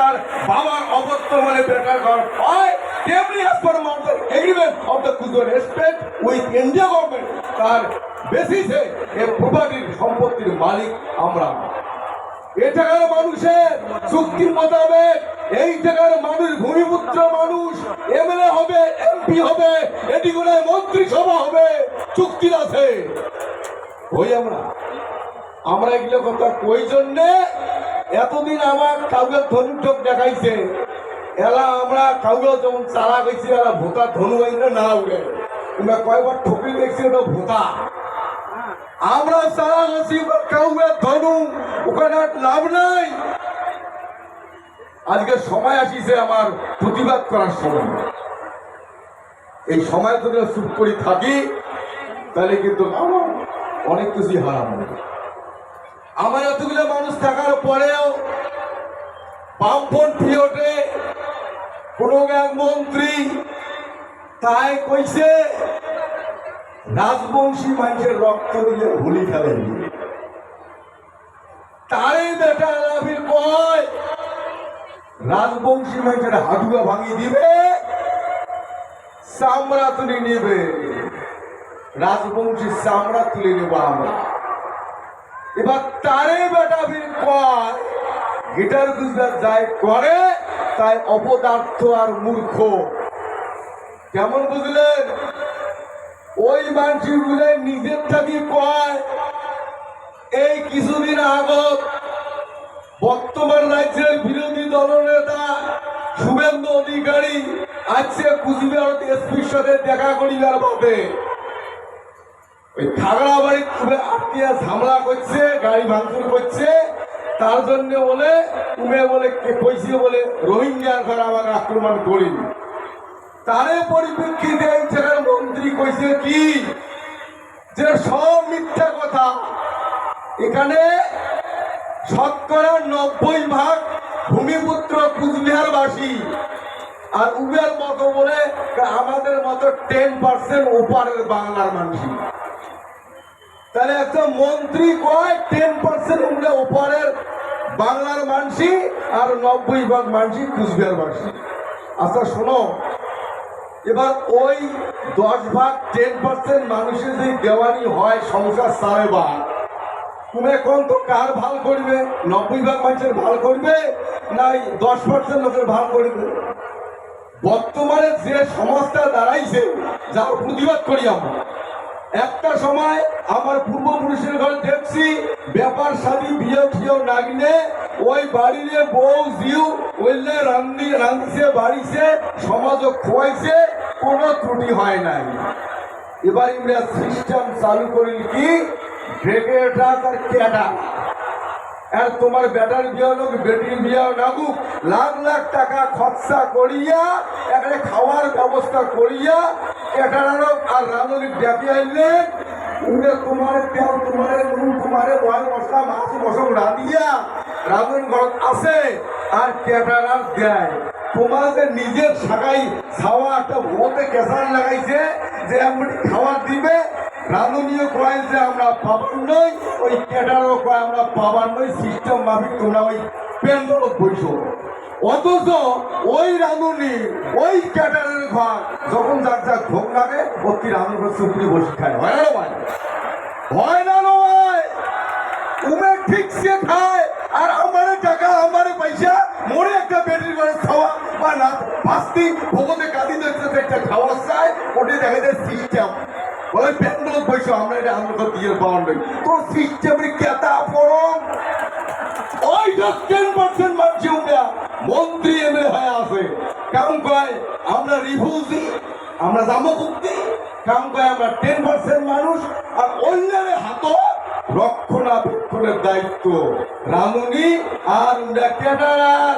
তার বাবার অবর্তমানে বেটার ঘর হয়। তেমনি as per the agreement of the Kuzo respect with India government, তার বেসিসে এই প্রপার্টির সম্পত্তির মালিক আমরা। এটাকার মানুষের চুক্তি মোতাবেক এই জায়গার মানুষ ভূমিপুত্র মানুষ, এমএলএ হবে এমপি হবে এটি করে মন্ত্রিসভা হবে চুক্তি আছে। ওই আমরা। আমরা এগুলো কথা কই জন্যে? এতদিন আমার কাউকে ধনুক দেখাইছে, এলা আমরা কাউকে যেমন চালা গেছি, এলা ভোতা ধনু আইলে না উড়ে। তোমরা কয়বার ঠকি দেখছি ওটা ভোতা। আমরা চালা গেছি কাউকে ধনু, ওখানে লাভ নাই। আজকে সময় আসিছে আমার প্রতিবাদ করার সময়। এই সময় যদি চুপ করে থাকি, তাহলে কিন্তু অনেক কিছুই হারাম হবে। আমার এতগুলো মানুষ থাকার পরেও বামপন পিরিয়ডে কোন এক মন্ত্রী তাই কইছে, রাজবংশী মানুষের রক্ত দিলে হোলি খেলেন। তারে বেটা লাভির কয় রাজবংশী মানুষের হাডুয়া ভাঙিয়ে দিবে, চামড়া তুলে নেবে। রাজবংশী চামড়া তুলে নেব আমরা। এবার তারে বেটা বীর কয়, গিটার গুজরাট যাই করে, তাই অপদার্থ আর মূর্খ। কেমন বুঝলেন? ওই মানুষগুলো নিজের থাকি কয়, এই কিছুদিন আগত বর্তমান রাজ্যের বিরোধী দলনেতা শুভেন্দু অধিকারী আজকে কুচবিহার এসপির সাথে দেখা করিবার বাদে ওই খাগড়া বাড়ি তুলে আটকে ঝামেলা করছে, গাড়ি ভাঙচুর করছে। তার জন্য বলে তুমি বলে, কে কইছে বলে রোহিঙ্গার ঘর আমাকে আক্রমণ করিনি। তারে পরিপ্রেক্ষিতে জায়গার মন্ত্রী কইছে কি? যে সব মিথ্যা কথা। এখানে শতকরা নব্বই ভাগ ভূমিপুত্র কুচবিহারবাসী। আর উবের মতো বলে, আমাদের মতো টেন পার্সেন্ট ওপারের বাংলার মানুষ তাহলে একটা মন্ত্রী কয় টেন পার্সেন্ট উঠলে ওপারের বাংলার মানসি আর নব্বই ভাগ মানসি কুচবিহার মানসি। আচ্ছা শোনো, এবার ওই দশ ভাগ টেন পার্সেন্ট মানুষের যদি দেওয়ানি হয় সংসার সাড়ে বা তুমি এখন তো কার ভালো করবে? নব্বই ভাগ মানুষের ভালো করবে নাই দশ পার্সেন্ট লোকের ভালো করবে? বর্তমানে যে সমাজটা দাঁড়াইছে, যার প্রতিবাদ করি আমরা। একটা সময় আমার পূর্বপুরুষের ঘরে দেখছি ব্যাপার সাদি বিয়ে ফিয়ে নাগিনে, ওই বাড়ির বউ, জিউ, ওইলে রান্দি রাঁধছে, বাড়িছে, সমাজও খোয়াইছে, কোনো ত্রুটি হয় নাই। এবার আমরা সিস্টেম চালু করি কি? ব্রেকের ট্রাক আর ক্যাটা আর তোমার বেটার বিয়ে লোক বেটির বিয়ে নাগুক, লাখ লাখ টাকা খরচা করিয়া একটা খাওয়ার ব্যবস্থা করিয়া ক্যাটারারও আর রানুলি ডেকে আইলেন উনি তোমার তেল, তোমার নুন, তোমার বয় মশলা, মাছ মশক রাঁধিয়া রাঁধুন ঘর আছে আর ক্যাটারার দেয়। তোমাদের নিজের শাখাই ছাওয়া একটা ভোতে কেসার লাগাইছে, যে এমনি খাবার দিবে রাঁধুনিও কয় যে আমরা পাবার নই, ওই ক্যাটারও কয় আমরা পাবার নই, সিস্টেম মাফিক তোমরা ওই প্যান্ডল বইছো অথচ ওই রাঁধুনি ওই ক্যাটারের ঘর, যখন যার যার ভোগ লাগে ভক্তি রাঁধুন ঘর চুপড়ি বসে খায় হয় না ভাই হয় না নো ভাই উমে ঠিক সে খায় আর আমারে টাকা, আমারে পয়সা, মরে একটা বেটির ঘরে খাওয়া বা না ভগতে কাঁদি একটা খাওয়া চায়, ওটা দেখা যায় সিস্টেম। বলে পয়সা আমরা এটা আমরা দিয়ে পাওয়ার নেই। তোর সিস্টেমের কেতা ওই টেন পার্সেন্ট মানুষ মন্ত্রী এমএলএ হয়ে আছে। কারণ কয়, আমরা রিফিউজি, আমরা জামকুক্তি কারণ কয়, আমরা টেন পার্সেন্ট মানুষ, আর অন্যের হাত রক্ষণাবেক্ষণের দায়িত্ব। রাঁধুনি আর ক্যাটারার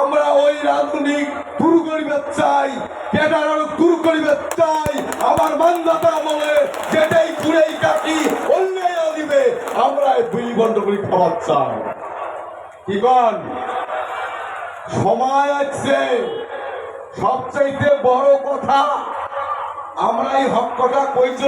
আমরা ওই রাঁধুনি দূর করিবে চাই ক্যাটারার দূর করিবে চাই। আমার মানদাতা বলে যেটাই ঘুরেই কাটি অন্যায় দিবে আমরা এই দুই বন্ধ করে খাবার চাই। কি সময় আছে। সবচাইতে বড় কথা আমরা এই হক কথা কইছি।